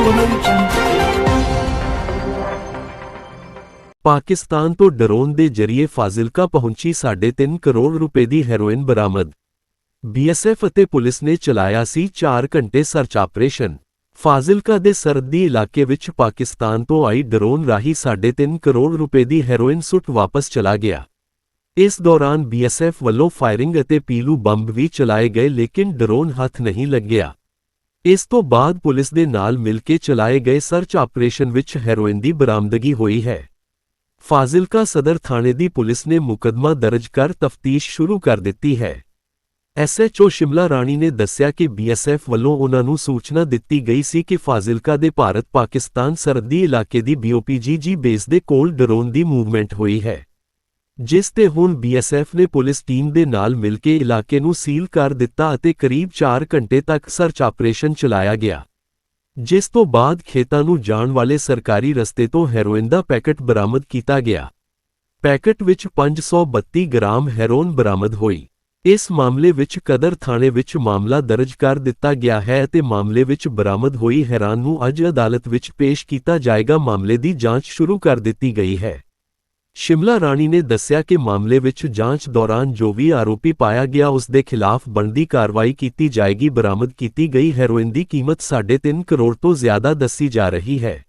Audio Jungle. Pakistan ਤੋਂ drone ਦੇ ਜ਼ਰੀਏ ਫਾਜ਼ਿਲਕਾ ਪਹੁੰਚੀ 3.5 ਕਰੋੜ ਰੁਪਏ ਦੀ ਹੈਰੋਇਨ ਬਰਾਮਦ ਬੀਐਸਐਫ ਅਤੇ ਪੁਲਿਸ ਨੇ ਚਲਾਇਆ ਸੀ 4 ਘੰਟੇ ਸਰਚ ਆਪਰੇਸ਼ਨ ਫਾਜ਼ਿਲਕਾ ਦੇ ਸਰਦੀ ਇਲਾਕੇ ਵਿੱਚ ਪਾਕਿਸਤਾਨ ਤੋਂ ਆਈ ਡਰੋਨ ਰਾਹੀਂ 3.5 ਕਰੋੜ ਰੁਪਏ ਦੀ ਹੈਰੋਇਨ ਸੁੱਟ ਵਾਪਸ ਚਲਾ ਗਿਆ ਇਸ ਦੌਰਾਨ ਬੀਐਸਐਫ ਵੱਲੋਂ ਫਾਇਰਿੰਗ ਅਤੇ ਪੀਲੂ ਬੰਬ ਵੀ ਚਲਾਏ ਗਏ ਲੇਕਿਨ ਡਰੋਨ ਹੱਥ ਨਹੀਂ ਲੱਗਿਆ ਇਸ ਤੋਂ ਬਾਅਦ ਪੁਲਿਸ ਦੇ ਨਾਲ ਮਿਲ ਕੇ ਚਲਾਏ ਗਏ ਸਰਚ ਆਪਰੇਸ਼ਨ ਵਿੱਚ ਹੈਰੋਇਨ ਦੀ ਬਰਾਮਦਗੀ ਹੋਈ ਹੈ। ਫਾਜ਼ਿਲਕਾ ਸਦਰ ਥਾਣੇ ਦੀ ਪੁਲਿਸ ਨੇ ਮੁਕਦਮਾ ਦਰਜ ਕਰ ਤਫਤੀਸ਼ ਸ਼ੁਰੂ ਕਰ ਦਿੱਤੀ ਹੈ। ਐਸਐਚਓ ਸ਼ਿਮਲਾ ਰਾਣੀ ਨੇ ਦੱਸਿਆ ਕਿ ਬੀਐਸਐਫ ਵੱਲੋਂ ਉਨ੍ਹਾਂ ਨੂੰ ਸੂਚਨਾ ਦਿੱਤੀ ਗਈ ਸੀ ਕਿ ਫਾਜ਼ਿਲਕਾ ਦੇ ਭਾਰਤ ਪਾਕਿਸਤਾਨ ਸਰਹੱਦੀ ਇਲਾਕੇ ਦੀ ਬੀਓਪੀਜੀਜੀ ਬੇਸ ਦੇ ਕੋਲ ਡਰੋਨ ਦੀ ਮੂਵਮੈਂਟ ਹੋਈ ਹੈ। ਜਿਸ ਤੇ ਹੁਣ ਬੀਐਸਐਫ ਨੇ ਪੁਲਿਸ ਟੀਮ ਦੇ ਨਾਲ ਮਿਲ ਕੇ ਇਲਾਕੇ ਨੂੰ ਸੀਲ ਕਰ ਦਿੱਤਾ ਅਤੇ ਕਰੀਬ 4 ਘੰਟੇ ਤੱਕ ਸਰਚ ਆਪਰੇਸ਼ਨ ਚਲਾਇਆ ਗਿਆ। ਜਿਸ ਤੋਂ ਬਾਅਦ ਖੇਤਾਂ ਨੂੰ ਜਾਣ ਵਾਲੇ ਸਰਕਾਰੀ ਰਸਤੇ ਤੋਂ ਹੈਰੋਇਨ ਦਾ ਪੈਕੇਟ ਬਰਾਮਦ ਕੀਤਾ ਗਿਆ। ਪੈਕੇਟ ਵਿੱਚ 532 ਗ੍ਰਾਮ ਹੈਰੋਨ ਬਰਾਮਦ ਹੋਈ। ਇਸ ਮਾਮਲੇ ਵਿੱਚ ਕਦਰ ਥਾਣੇ ਵਿੱਚ ਮਾਮਲਾ ਦਰਜ ਕਰ ਦਿੱਤਾ ਗਿਆ ਹੈ ਅਤੇ ਮਾਮਲੇ ਵਿੱਚ ਬਰਾਮਦ ਹੋਈ ਹੈਰਾਨ ਨੂੰ ਅੱਜ ਅਦਾਲਤ ਵਿੱਚ ਪੇਸ਼ ਕੀਤਾ ਜਾਏਗਾ। ਮਾਮਲੇ ਦੀ ਜਾਂਚ ਸ਼ੁਰੂ ਕਰ ਦਿੱਤੀ ਗਈ ਹੈ। ਸ਼ਿਮਲਾ ਰਾਣੀ ਨੇ ਦੱਸਿਆ ਕਿ ਮਾਮਲੇ ਵਿੱਚ ਜਾਂਚ ਦੌਰਾਨ ਜੋ ਵੀ ਆਰੋਪੀ ਪਾਇਆ ਗਿਆ, ਉਸ ਦੇ ਖਿਲਾਫ ਬਣਦੀ ਕਾਰਵਾਈ ਕੀਤੀ ਜਾਏਗੀ। ਬਰਾਮਦ ਕੀਤੀ ਗਈ ਹੈਰੋਇਨ ਦੀ ਕੀਮਤ 3.5 ਕਰੋੜ ਤੋਂ ਜ਼ਿਆਦਾ ਦੱਸੀ ਜਾ ਰਹੀ ਹੈ।